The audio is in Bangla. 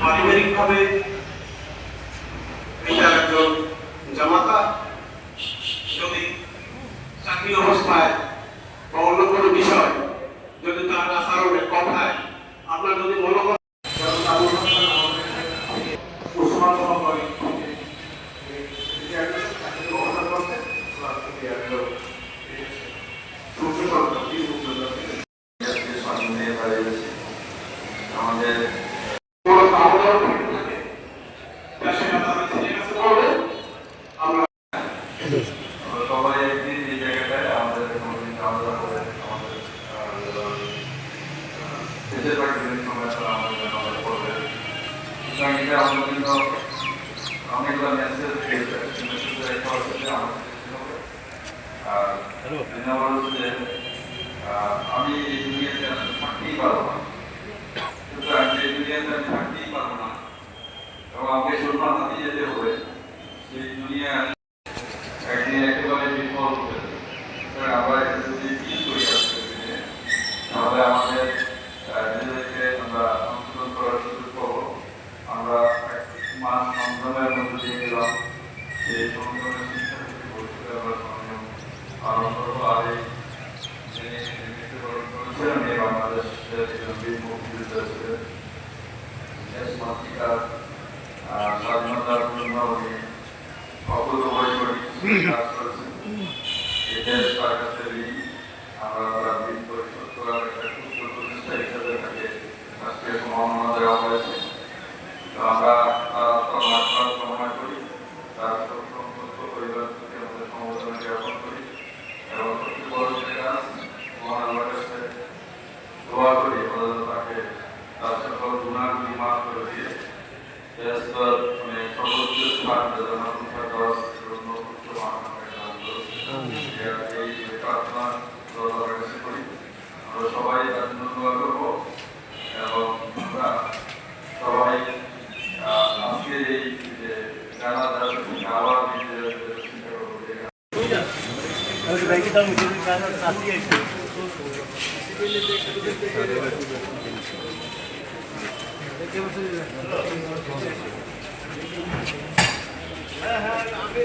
পারিবারিকভাবে আমি এই দুনিয়াতে থাকতেই পারব না আমি থাকতেই পারব না এবং আমাকে সুলতান হাতিয়ে যে বক্তৃতা ছিল বিশেষ পত্রিকার স্বাধীনতার জন্য আমরা আজকের এই জানা যাওয়ার হ্যাঁ হ্যাঁ আমি